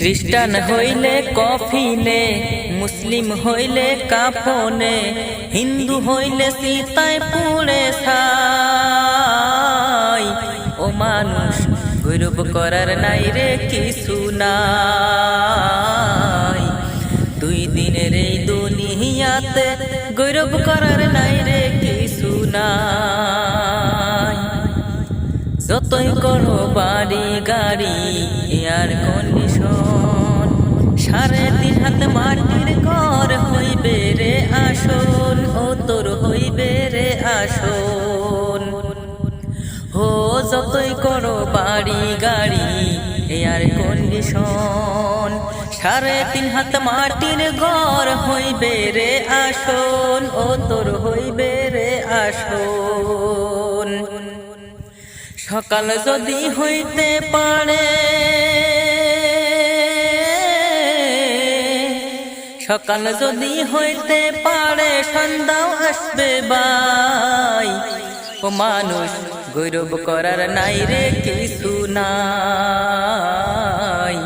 খ্রিস্টান হইলে কফিনে, মুসলিম হইলে কাফনে, হিন্দু হইলে সীতায় পুড়ে ছাই। ও মানুষ, গৌরব করার নাই রে কিছু নাই। দুই দিনের এই দুনিয়াতে গৌরব করার নাই রে কিছু নাই। যতই করো বাড়ি গাড়ি এয়ার কন্ডিশন সাড়ে তিন হাত মাটির ঘর হইবে রে আসন ও তোর হইবে রে আসন। হো, যতই করো বাড়ি গাড়ি এয়ার কন্ডিশন সাড়ে তিন হাত মাটির ঘর হইবে রে আসন ও তোর হইবে রে আসন। সকাল যদি হইতে পারে সকাল যদি হইতে পারে, সন্ধ্যাও আসবে বাই। ও মানুষ, গৌরব করার নাই রে কিছু নাই।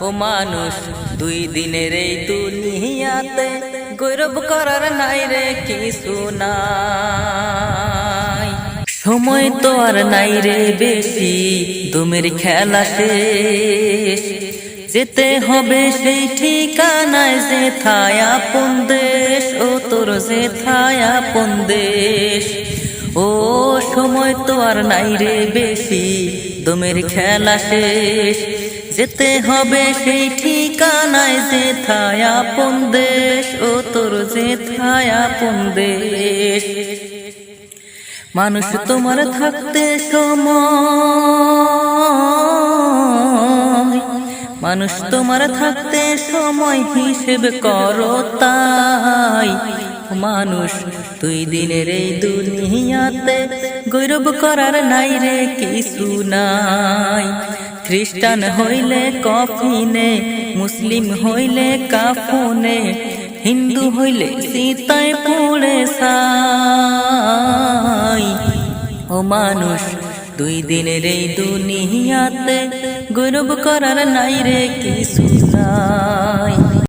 ও মানুষ, দুই দিনের এই দুনিয়াতে গৌরব করার নাই রে কিছু নাই। সময় তো আর নাই রে বেশি তুমের খেলা শেষ। যেতে হবে সেই ঠিকানায় যে থায় আপন দেশ ও তোর যে থায়া পন্দেশ ও, সময় তো আর নাই রে বেশি, দমের খেলা শেষ। যেতে হবে সেই ঠিকানায় যে থায়া পন্দেশ ও তোর যে থায় আপন দেশ। মানুষ তোমার থাকতে সময়। মানুষ তোমার থাকতে সময় হিসেব করো তাই। মানুষ, দুই দিনের এই দুনিয়াতে গৌরব করার নাই রে কিছু নাই। খ্রিস্টান হইলে কফিনে, মুসলিম হইলে কাফনে, হিন্দু হইলে সীতায় পড়ে সাই ও মানুষ, দুই দিনের এই দুনিয়াতে গৌরব করার নাই রে কিছু নাই